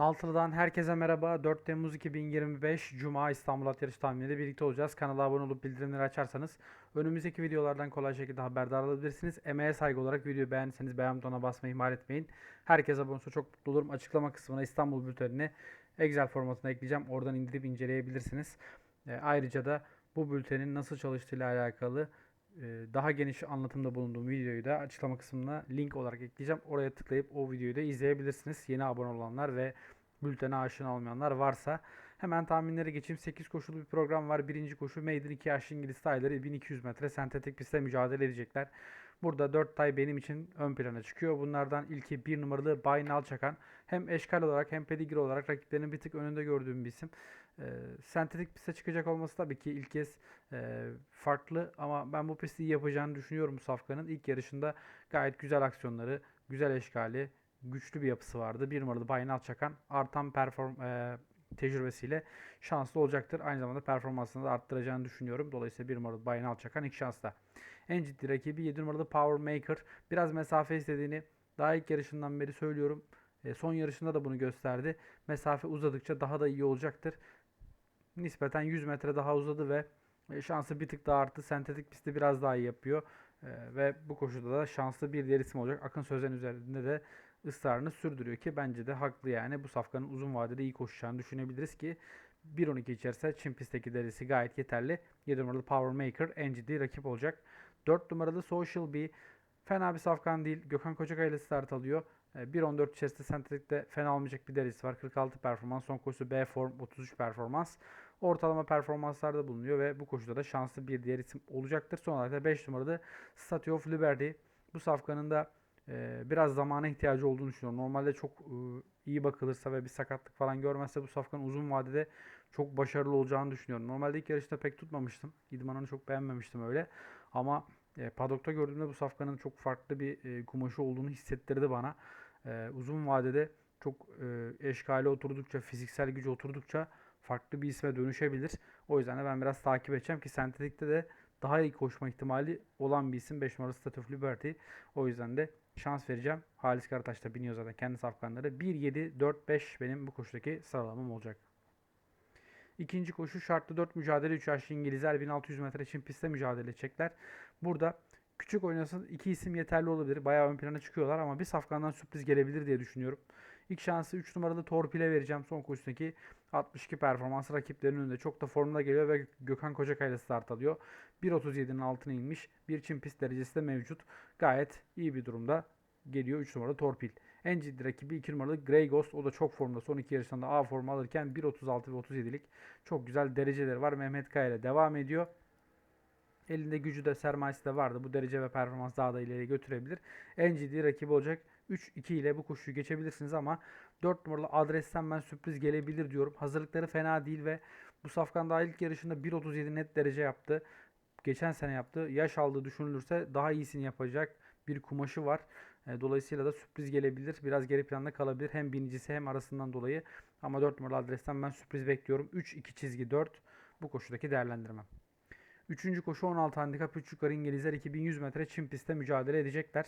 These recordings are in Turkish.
Naltılı'dan herkese merhaba. 4 Temmuz 2025 Cuma İstanbul At Yarışı tahminleri birlikte olacağız. Kanala abone olup bildirimleri açarsanız önümüzdeki videolardan kolay şekilde haberdar olabilirsiniz. Emeğe saygı olarak videoyu beğendiyseniz beğen butonuna basmayı ihmal etmeyin. Herkes abone olursa çok mutlu olurum. Açıklama kısmına İstanbul bültenini Excel formatına ekleyeceğim. Oradan indirip inceleyebilirsiniz. E, ayrıca da bu bültenin nasıl çalıştığıyla alakalı daha geniş anlatımda bulunduğum videoyu da açıklama kısmına link olarak ekleyeceğim. Oraya tıklayıp o videoyu da izleyebilirsiniz. Yeni abone olanlar ve bültene aşina olmayanlar varsa. Hemen tahminlere geçeyim. 8 koşulu bir program var. Birinci koşu Maiden 2 yaşlı İngiliz tayları 1200 metre sentetik pistte mücadele edecekler. Burada 4 tay benim için ön plana çıkıyor. Bunlardan ilki 1 numaralı Bay Nalçakan. Hem eşkal olarak hem pedigre olarak rakiplerinin bir tık önünde gördüğüm bir isim. Ee, sentetik piste çıkacak olması tabii ki ilk kez e, farklı ama ben bu pisti iyi yapacağını düşünüyorum bu safkanın. İlk yarışında gayet güzel aksiyonları, güzel eşkali, güçlü bir yapısı vardı. Bir numaralı Bay Nalçakan artan perform e, tecrübesiyle şanslı olacaktır. Aynı zamanda performansını da arttıracağını düşünüyorum. Dolayısıyla bir numaralı Bay Nalçakan ilk şansta. En ciddi rakibi 7 numaralı Power Maker. Biraz mesafe istediğini daha ilk yarışından beri söylüyorum. E, son yarışında da bunu gösterdi. Mesafe uzadıkça daha da iyi olacaktır. Nispeten 100 metre daha uzadı ve e, şansı bir tık daha arttı. Sentetik pisti biraz daha iyi yapıyor. E, ve bu koşuda da şanslı bir diğer isim olacak. Akın Sözen üzerinde de ısrarını sürdürüyor ki bence de haklı yani. Bu safkanın uzun vadede iyi koşacağını düşünebiliriz ki 1.12 içerisinde Çin pistteki derisi gayet yeterli. 7 numaralı Power Maker en ciddi rakip olacak. 4 numaralı Social B fena bir safkan değil. Gökhan Kocakay ile start alıyor. E, 1.14 içerisinde sentetikte fena olmayacak bir derisi var. 46 performans. Son koşusu B form 33 performans. Ortalama performanslarda bulunuyor ve bu koşuda da şanslı bir diğer isim olacaktır. Son olarak da 5 numaralı Statue of Liberty. Bu safkanın da e, biraz zamana ihtiyacı olduğunu düşünüyorum. Normalde çok e, iyi bakılırsa ve bir sakatlık falan görmezse bu safkanın uzun vadede çok başarılı olacağını düşünüyorum. Normalde ilk yarışta pek tutmamıştım. İdmanını çok beğenmemiştim öyle. Ama e, padokta gördüğümde bu safkanın çok farklı bir e, kumaşı olduğunu hissettirdi bana. E, uzun vadede çok e, eşkali oturdukça, fiziksel gücü oturdukça farklı bir isme dönüşebilir. O yüzden de ben biraz takip edeceğim ki sentetikte de daha iyi koşma ihtimali olan bir isim 5 numaralı State of Liberty. O yüzden de şans vereceğim. Halis Karataş da biniyor zaten kendi safkanları. 1, 7, 4, 5 benim bu koşudaki sıralamam olacak. İkinci koşu şartlı 4 mücadele 3 yaşlı İngilizler 1600 metre için pistte mücadele edecekler. Burada küçük oynasın iki isim yeterli olabilir. Bayağı ön plana çıkıyorlar ama bir safkandan sürpriz gelebilir diye düşünüyorum. İlk şansı 3 numaralı Torpil'e vereceğim. Son koşudaki 62 performans rakiplerinin önünde çok da formda geliyor ve Gökhan Kocakay ile start alıyor. 1.37'nin altına inmiş. Bir çim pist derecesi de mevcut. Gayet iyi bir durumda geliyor 3 numaralı Torpil. En ciddi rakibi 2 numaralı Grey Ghost. O da çok formda. Son iki yarışında A formu alırken 1.36 ve 37'lik çok güzel dereceleri var. Mehmet Kaya ile devam ediyor. Elinde gücü de sermayesi de vardı. Bu derece ve performans daha da ileri götürebilir. En ciddi rakibi olacak. 3-2 ile bu koşuyu geçebilirsiniz ama 4 numaralı adresten ben sürpriz gelebilir diyorum. Hazırlıkları fena değil ve bu safkan daha ilk yarışında 1.37 net derece yaptı. Geçen sene yaptı. Yaş aldığı düşünülürse daha iyisini yapacak bir kumaşı var. E, Dolayısıyla da sürpriz gelebilir. Biraz geri planda kalabilir. Hem binicisi hem arasından dolayı. Ama 4 numaralı adresten ben sürpriz bekliyorum. 3-2 çizgi 4 bu koşudaki değerlendirmem. Üçüncü koşu 16 handikap 3 yukarı İngilizler 2100 metre çim pistte mücadele edecekler.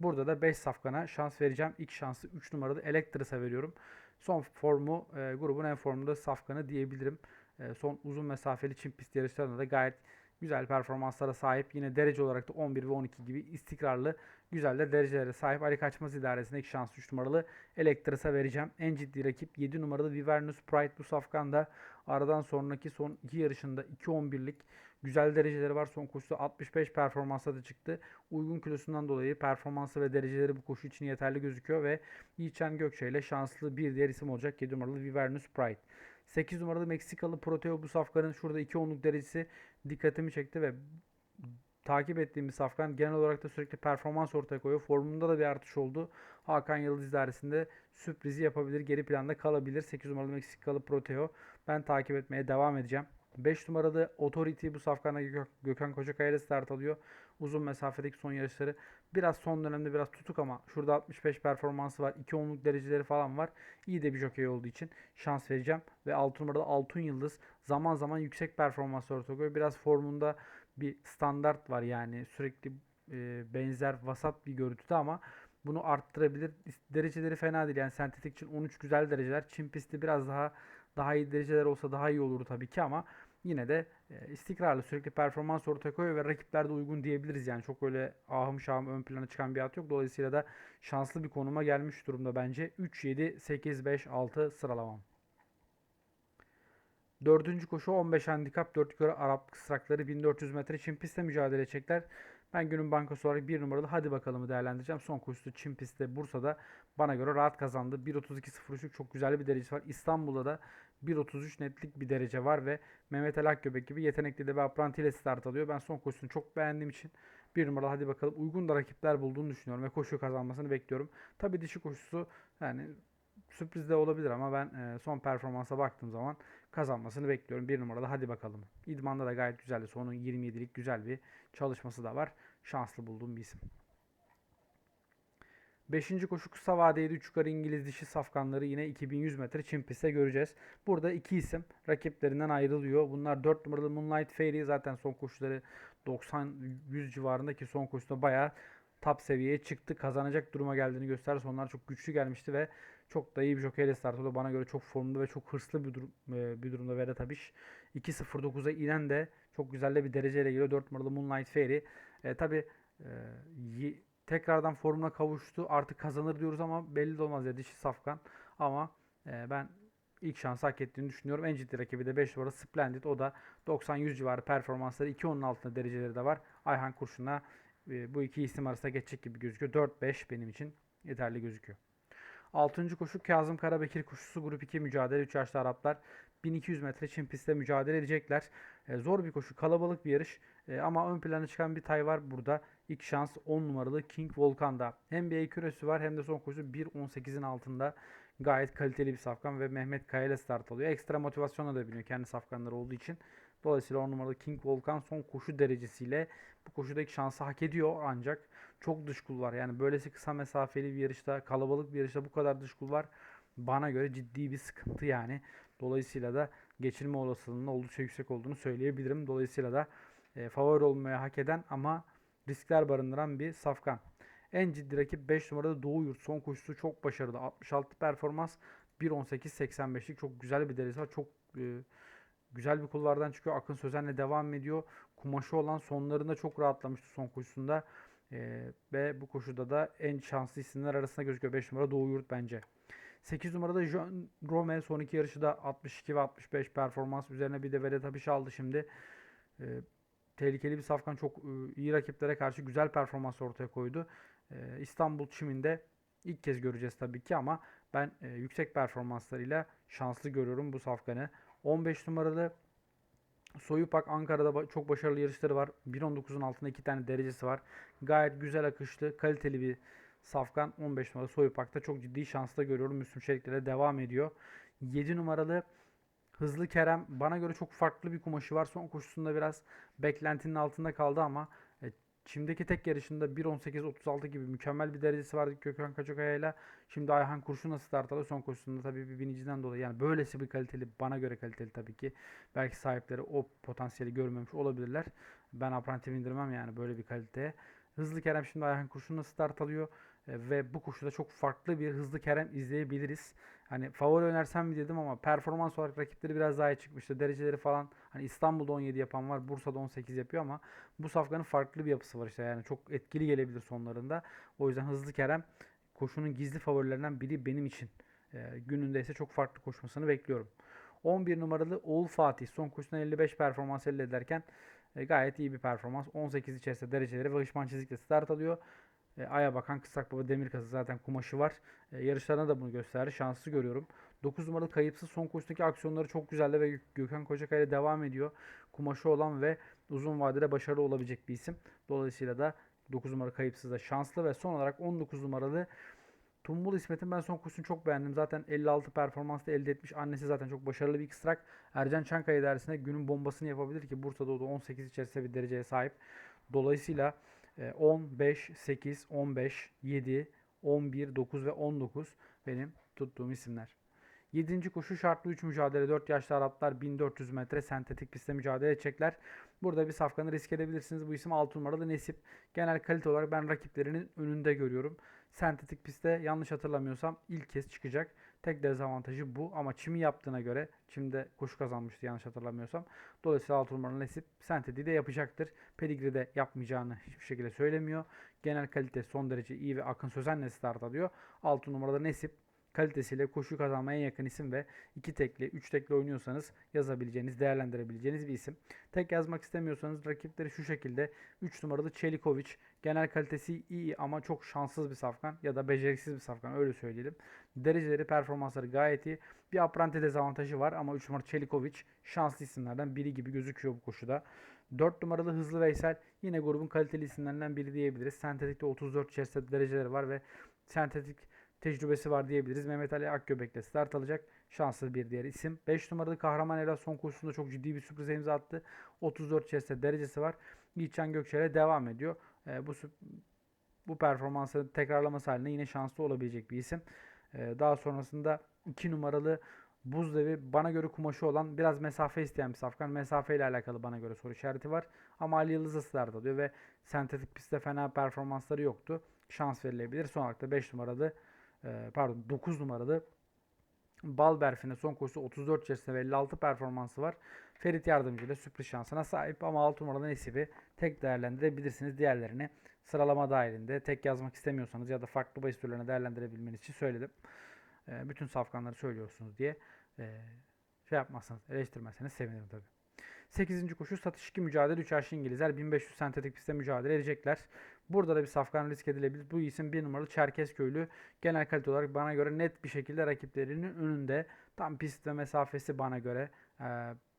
Burada da 5 safkana şans vereceğim. İlk şansı 3 numaralı Electras'a veriyorum. Son formu e, grubun en formunda safkanı diyebilirim. E, son uzun mesafeli çim pist yarışlarında da gayet güzel performanslara sahip. Yine derece olarak da 11 ve 12 gibi istikrarlı güzel de derecelere sahip. Ali Kaçmaz idaresinde ilk şans 3 numaralı Electras'a vereceğim. En ciddi rakip 7 numaralı Vivernus Pride bu safkanda aradan sonraki son 2 yarışında 2-11'lik güzel dereceleri var. Son koşuda 65 performansa da çıktı. Uygun kilosundan dolayı performansı ve dereceleri bu koşu için yeterli gözüküyor ve Yiğitcan Gökçe ile şanslı bir diğer isim olacak 7 numaralı Vivernus Pride. 8 numaralı Meksikalı Proteo bu safkanın şurada 2 onluk derecesi dikkatimi çekti ve takip ettiğim bir safkan genel olarak da sürekli performans ortaya koyuyor. Formunda da bir artış oldu. Hakan Yıldız idaresinde sürprizi yapabilir. Geri planda kalabilir. 8 numaralı Meksikalı Proteo. Ben takip etmeye devam edeceğim. 5 numaralı Authority bu safkana Gök- Gökhan Kocakaya ile start alıyor. Uzun mesafedeki son yarışları. Biraz son dönemde biraz tutuk ama şurada 65 performansı var. 2 onluk dereceleri falan var. İyi de bir jockey olduğu için şans vereceğim. Ve 6 numaralı Altun Yıldız zaman zaman yüksek performans ortaya koyuyor. Biraz formunda bir standart var yani sürekli e, benzer vasat bir görüntüde ama bunu arttırabilir. Dereceleri fena değil. Yani sentetik için 13 güzel dereceler. Çim pisti biraz daha daha iyi dereceler olsa daha iyi olurdu tabii ki ama yine de e, istikrarlı sürekli performans ortaya koyuyor ve rakipler de uygun diyebiliriz. Yani çok öyle ahım şahım ön plana çıkan bir at yok. Dolayısıyla da şanslı bir konuma gelmiş durumda bence. 3, 7, 8, 5, 6 sıralamam. Dördüncü koşu 15 handikap 4 yukarı Arap kısrakları 1400 metre çim pistte mücadele edecekler. Ben günün bankası olarak bir numaralı hadi bakalımı değerlendireceğim. Son koşusu çim pistte Bursa'da bana göre rahat kazandı. 1.32.03 çok güzel bir derecesi var. İstanbul'da da 1.33 netlik bir derece var ve Mehmet Ali Akgöbek gibi yetenekli de bir apranti ile start alıyor. Ben son koşusunu çok beğendiğim için bir numaralı hadi bakalım uygun da rakipler bulduğunu düşünüyorum ve koşu kazanmasını bekliyorum. Tabi dişi koşusu yani sürpriz de olabilir ama ben e, son performansa baktığım zaman kazanmasını bekliyorum. Bir numaralı hadi bakalım. İdmanda da gayet güzeldi. Sonun 27'lik güzel bir çalışması da var. Şanslı bulduğum bir isim. Beşinci koşu kısa vadeydi. 3 yukarı İngiliz dişi safkanları yine 2100 metre çim pistte göreceğiz. Burada iki isim rakiplerinden ayrılıyor. Bunlar 4 numaralı Moonlight Fairy zaten son koşuları 90-100 civarındaki son koşuda bayağı top seviyeye çıktı. Kazanacak duruma geldiğini gösterdi. Sonlar çok güçlü gelmişti ve çok da iyi bir jokeyle start oldu. Bana göre çok formlu ve çok hırslı bir, durum, e, bir durumda Vedat Abiş. 2.09'a inen de çok güzel bir dereceyle geliyor. 4 numaralı Moonlight Fairy. E, Tabi e, tekrardan formuna kavuştu. Artık kazanır diyoruz ama belli de olmaz ya dişi safkan. Ama e, ben ilk şansı hak ettiğini düşünüyorum. En ciddi rakibi de 5 numara Splendid. O da 90-100 civarı performansları. 2-10'un altında dereceleri de var. Ayhan Kurşun'la e, bu iki isim arasında geçecek gibi gözüküyor. 4-5 benim için yeterli gözüküyor. 6. koşu Kazım Karabekir koşusu grup 2 mücadele 3 yaşlı Araplar 1200 metre çim pistte mücadele edecekler. E, zor bir koşu, kalabalık bir yarış e, ama ön plana çıkan bir tay var burada. İlk şans 10 numaralı King Volkan'da. Hem bir eküresi var hem de son koşu 1.18'in altında gayet kaliteli bir safkan ve Mehmet Kaya ile start alıyor. Ekstra motivasyonla da biniyor kendi safkanları olduğu için. Dolayısıyla 10 numaralı King Volkan son koşu derecesiyle bu koşudaki şansı hak ediyor ancak çok dış kul var. Yani böylesi kısa mesafeli bir yarışta, kalabalık bir yarışta bu kadar dış kul var. Bana göre ciddi bir sıkıntı yani. Dolayısıyla da geçirme olasılığının oldukça yüksek olduğunu söyleyebilirim. Dolayısıyla da e, favori olmaya hak eden ama riskler barındıran bir safkan. En ciddi rakip 5 numarada Doğu Yurt. Son koşusu çok başarılı. 66 performans 1.18.85'lik çok güzel bir derecesi var. Çok e, güzel bir kulvardan çıkıyor. Akın Sözen'le devam ediyor. Kumaşı olan sonlarında çok rahatlamıştı son koşusunda. E, ve bu koşuda da en şanslı isimler arasında gözüküyor. 5 numara Doğu Yurt bence. 8 numarada John Rome son iki yarışı da 62 ve 65 performans üzerine bir de Vedat Abiş aldı şimdi. E, tehlikeli bir safkan çok e, iyi rakiplere karşı güzel performans ortaya koydu. E, İstanbul çiminde ilk kez göreceğiz tabii ki ama ben e, yüksek performanslarıyla şanslı görüyorum bu safkanı. 15 numaralı Soyupak Ankara'da çok başarılı yarışları var. 1.19'un altında iki tane derecesi var. Gayet güzel akışlı, kaliteli bir Safkan 15 numara Soyupak'ta çok ciddi şansla görüyorum. Müslüm Çelik'le devam ediyor. 7 numaralı Hızlı Kerem bana göre çok farklı bir kumaşı var. Son koşusunda biraz beklentinin altında kaldı ama Çim'deki tek yarışında 1.18.36 gibi mükemmel bir derecesi vardı Gökhan Kaçakaya ile. Şimdi Ayhan Kurşun'la start alıyor. Son koşusunda tabii bir biniciden dolayı. Yani böylesi bir kaliteli, bana göre kaliteli tabii ki. Belki sahipleri o potansiyeli görmemiş olabilirler. Ben apranti indirmem yani böyle bir kaliteye. Hızlı Kerem şimdi Ayhan Kurşun'la start alıyor. E, ve bu koşuda çok farklı bir hızlı Kerem izleyebiliriz. Hani favori önersem mi dedim ama performans olarak rakipleri biraz daha iyi çıkmıştı. Dereceleri falan hani İstanbul'da 17 yapan var, Bursa'da 18 yapıyor ama bu safkanın farklı bir yapısı var işte. Yani çok etkili gelebilir sonlarında. O yüzden hızlı Kerem koşunun gizli favorilerinden biri benim için. E, gününde ise çok farklı koşmasını bekliyorum. 11 numaralı Oğul Fatih son koşusundan 55 performans elde ederken e, gayet iyi bir performans. 18 içerisinde dereceleri ve hışman çizikle start alıyor. E, Aya bakan Kısrak Baba demir kası zaten kumaşı var. E, yarışlarına da bunu gösterdi. Şanslı görüyorum. 9 numaralı kayıpsız son koşudaki aksiyonları çok güzeldi ve Gökhan Kocakay ile devam ediyor. Kumaşı olan ve uzun vadede başarılı olabilecek bir isim. Dolayısıyla da 9 numaralı kayıpsız da şanslı ve son olarak 19 numaralı Tumbul İsmet'in ben son kursunu çok beğendim. Zaten 56 performansla elde etmiş. Annesi zaten çok başarılı bir kısrak. Ercan Çankaya dersine günün bombasını yapabilir ki Bursa'da o da 18 içerisinde bir dereceye sahip. Dolayısıyla 10, 5, 8, 15, 7, 11, 9 ve 19 benim tuttuğum isimler. 7. koşu şartlı 3 mücadele 4 yaşlı Araplar 1400 metre sentetik pistte mücadele edecekler. Burada bir safkanı risk edebilirsiniz. Bu isim 6 numaralı Nesip. Genel kalite olarak ben rakiplerinin önünde görüyorum. Sentetik pistte yanlış hatırlamıyorsam ilk kez çıkacak. Tek dezavantajı bu ama çimi yaptığına göre çimde koşu kazanmıştı yanlış hatırlamıyorsam. Dolayısıyla 6 numaralı Nesip sentetiği de yapacaktır. Pedigree'de yapmayacağını hiçbir şekilde söylemiyor. Genel kalite son derece iyi ve Akın Sözen'le start alıyor. 6 numarada Nesip kalitesiyle koşu kazanmaya yakın isim ve 2 tekli, 3 tekli oynuyorsanız yazabileceğiniz, değerlendirebileceğiniz bir isim. Tek yazmak istemiyorsanız rakipleri şu şekilde 3 numaralı Çelikovic genel kalitesi iyi ama çok şanssız bir safkan ya da beceriksiz bir safkan öyle söyleyelim. Dereceleri, performansları gayet iyi. Bir apranti dezavantajı var ama 3 numaralı Çelikovic şanslı isimlerden biri gibi gözüküyor bu koşuda. 4 numaralı Hızlı Veysel yine grubun kaliteli isimlerinden biri diyebiliriz. Sentetikte 34 chested dereceleri var ve sentetik tecrübesi var diyebiliriz. Mehmet Ali Akgöbek'le start alacak. Şanslı bir diğer isim. 5 numaralı Kahraman Ela son koşusunda çok ciddi bir sürpriz imza attı. 34 chested derecesi var. Yiğitcan Gökçer'e devam ediyor. Ee, bu bu performansı tekrarlaması halinde yine şanslı olabilecek bir isim. Ee, daha sonrasında 2 numaralı Buzdevi bana göre kumaşı olan biraz mesafe isteyen bir safkan. Mesafe ile alakalı bana göre soru işareti var. Ama Ali Yıldız start alıyor ve sentetik pistte fena performansları yoktu. Şans verilebilir. Son olarak da 5 numaralı e, pardon 9 numaralı Balberfin'e son koşusu 34 yaşında ve 56 performansı var. Ferit Yardımcı ile sürpriz şansına sahip ama 6 numaralı Nesibi tek değerlendirebilirsiniz. Diğerlerini sıralama dahilinde tek yazmak istemiyorsanız ya da farklı bahis türlerine değerlendirebilmeniz için söyledim. E, bütün safkanları söylüyorsunuz diye e, şey yapmazsanız eleştirmezseniz sevinirim tabii. 8. koşu satış 2 mücadele 3 aşı İngilizler 1500 sentetik pistte mücadele edecekler. Burada da bir safkan risk edilebilir. Bu isim 1 numaralı Çerkezköylü. Genel kalite olarak bana göre net bir şekilde rakiplerinin önünde. Tam pist ve mesafesi bana göre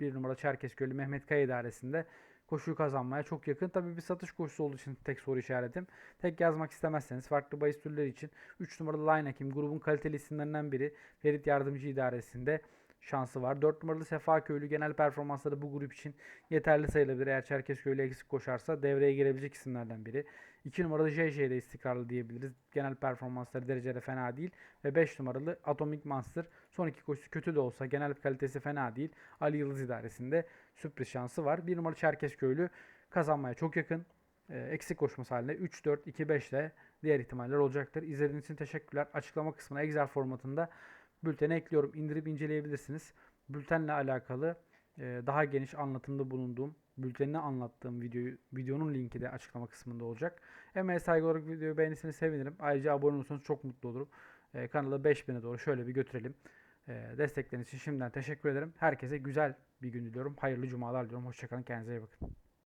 1 numaralı Çerkezköylü Mehmet Kaya idaresinde koşuyu kazanmaya çok yakın. Tabii bir satış koşusu olduğu için tek soru işaretim. Tek yazmak istemezseniz farklı bahis türleri için 3 numaralı Line Hakim grubun kaliteli isimlerinden biri Ferit Yardımcı idaresinde şansı var. 4 numaralı Sefa Köylü genel performansları bu grup için yeterli sayılabilir. Eğer Çerkezköylü eksik koşarsa devreye girebilecek isimlerden biri. 2 numaralı JJ de istikrarlı diyebiliriz. Genel performansları derecede fena değil. Ve 5 numaralı Atomic Monster son iki koşusu kötü de olsa genel kalitesi fena değil. Ali Yıldız idaresinde sürpriz şansı var. 1 numaralı Çerkezköylü kazanmaya çok yakın. Ee, eksik koşması halinde 3, 4, 2, 5 ile diğer ihtimaller olacaktır. İzlediğiniz için teşekkürler. Açıklama kısmına Excel formatında bülteni ekliyorum. İndirip inceleyebilirsiniz. Bültenle alakalı e, daha geniş anlatımda bulunduğum, bültenini anlattığım videoyu, videonun linki de açıklama kısmında olacak. Emeğe saygı olarak videoyu beğenirseniz sevinirim. Ayrıca abone olursanız çok mutlu olurum. E, kanalı 5000'e doğru şöyle bir götürelim. E, destekleriniz için şimdiden teşekkür ederim. Herkese güzel bir gün diliyorum. Hayırlı cumalar diliyorum. Hoşçakalın. Kendinize iyi bakın.